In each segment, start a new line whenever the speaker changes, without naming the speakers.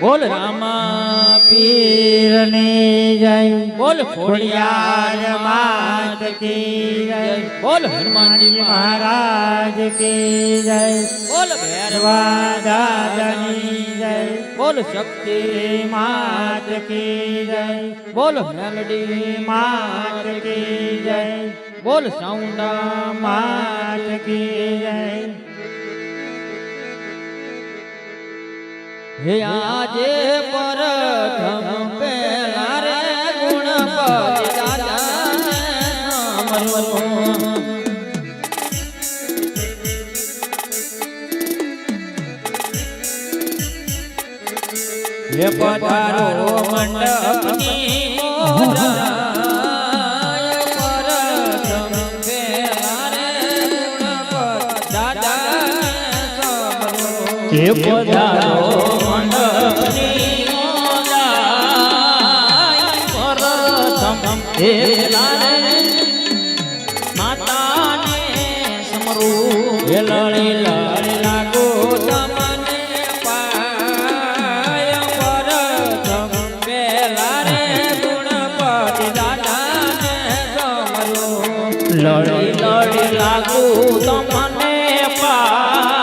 બોલ રામા
પીરની જય.
બોલ
ખોડિયાર માત કી જય.
બોલ હનુમાનજી
મહારાજ કી જય.
બોલ ભૈરવા
દાદાની જય.
બોલ શક્તિ
માત કી જય.
બોલ મેલડી
માત કી જય.
બોલ સાઉન્ડા
માત કી જય.
હે આજે પરથમ પેલા રે ગુણપતિ દાદા અમરો હે પધારો મંડપની મોરાય પરથમ પેલા રે ગુણપતિ દાદા
પધારો
હેલારે માતાને સમરૂ. હેલળી લળી લાગો તમને પાય પરથમ પેલા રે ગુણપતિ દાદાને સમરૂ. લડી લડી લાગુ તમને પાઈ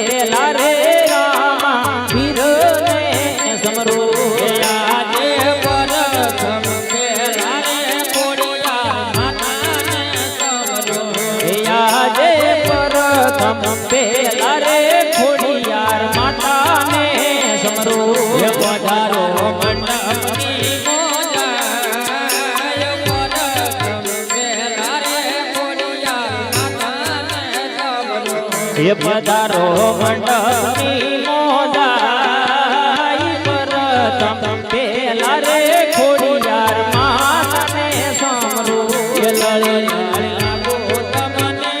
પેલા રે રામા વીરને સમરો આજે પ્રથમ પેલા રે કોડિયા માતાને સમરો આજે પ્રથમ પેલા રે ખોડિયાર માતાને સમરો પધારો હે પધારો મોદાઈ પર તમ પેલા રે ખોડિયાર માને સમરો લળી તમને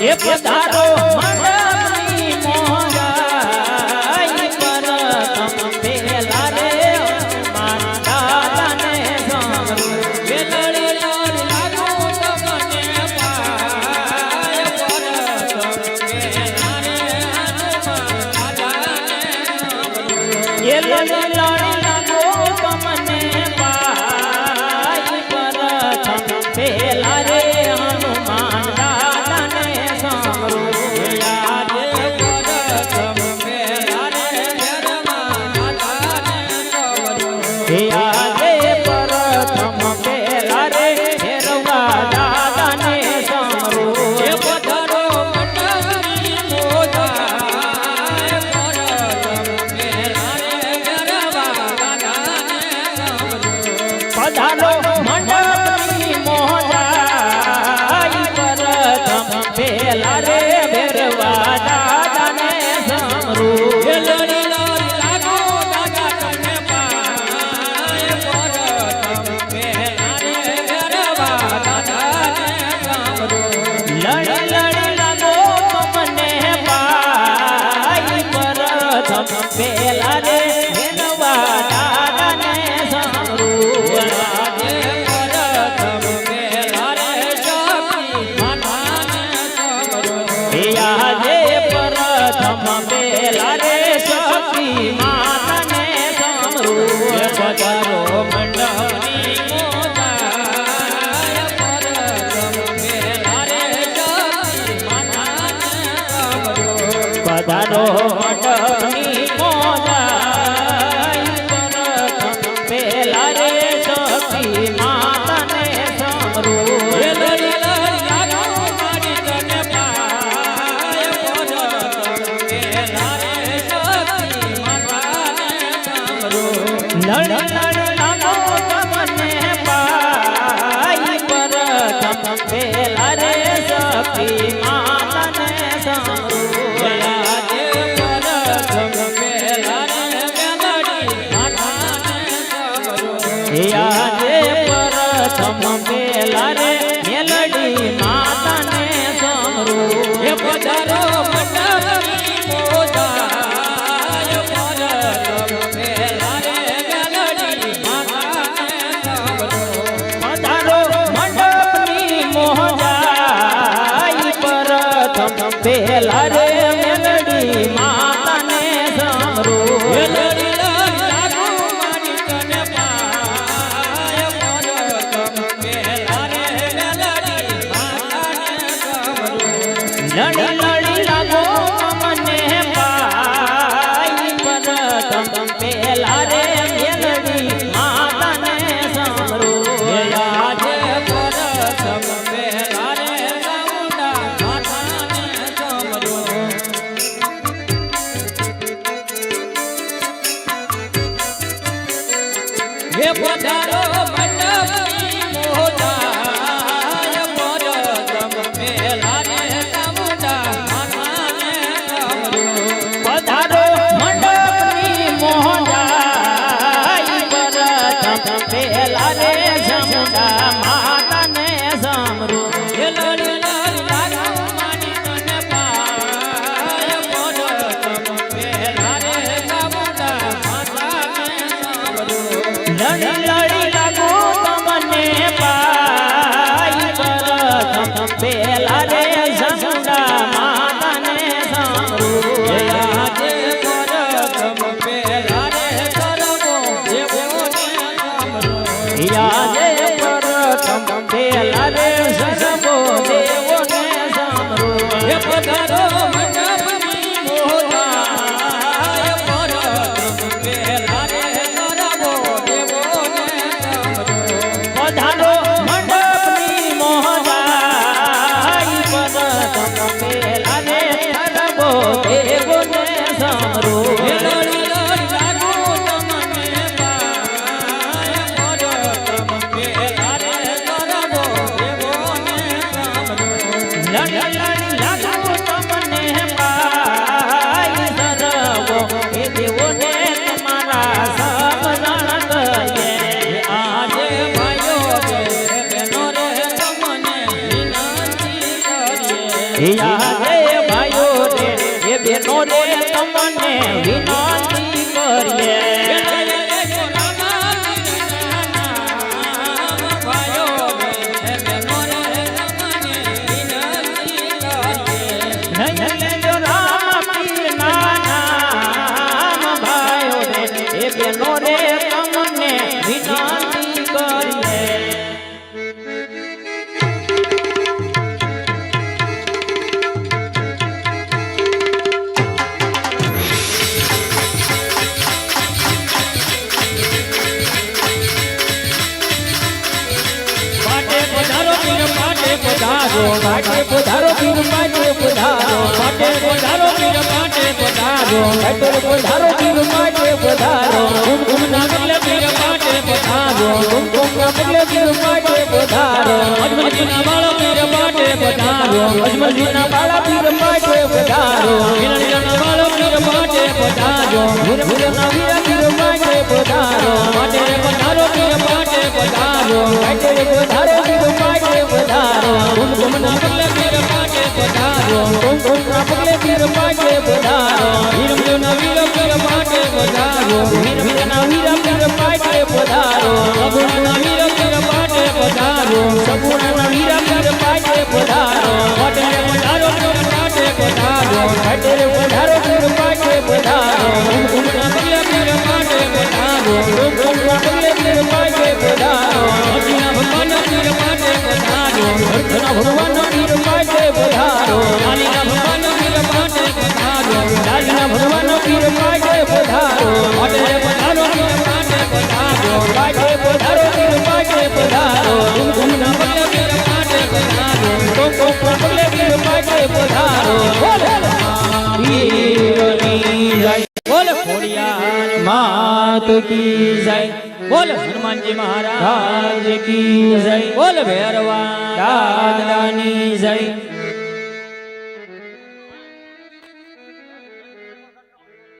હે પધારો, મંડપની મોજાય પ્રથમ પેલા રે દાદાને સમરો હે લડી લડી લાગો તમને પાય પ્રથમ પેલા રે દાદાને સમરો હે લડી તારો સમ પેલા રે મેલડી માતાને
સમરું
એ પધારો મંડળની રે મેલડી માં
પધારો
માટે પધારો
પીર
માટે પધારો માટે પધારો પીર માટે પધારો માટે પધારો પીર માટે પધારો ગુમ ગુમ ના બદલે પીર માટે પધારો ગુમ ગુમ ના બદલે પીર માટે પધારો અજમલજી ના બાળા પીર માટે પધારો અજમલજી ના બાળા પીર માટે પધારો વિરણજી ના બાળા પીર માટે પધારો વિરણજી ના વીરા પીર માટે પધારો માટે પધારો પીર માટે પધારો માટે પધારો પીર પગલે પધારો ગુમ ગુમ ના પગલે પીર પાકે પધારો ગુમ ગુમ ના પગલે પીર પાકે પધારો વીરમ
ના વીરમ પીર પાકે પધારો
વીરમ
ના વીરમ પીર પાકે પધારો
ગુમ
ના વીરમ પીર પાકે પધારો
સગુણ
ના વીરમ પીર પાકે પધારો
પટેલ પધારો
પીર પાકે પધારો
પટેલ પધારો
પીર પાકે પધારો
ગુમ ગુમ
ના પગલે પીર પાકે પધારો ગુમ ગુમ
ના કી જય
બોલ હનુમાનજી મહારાજ
રાજ કી જય
બોલે ભૈરવા
દાદાની જય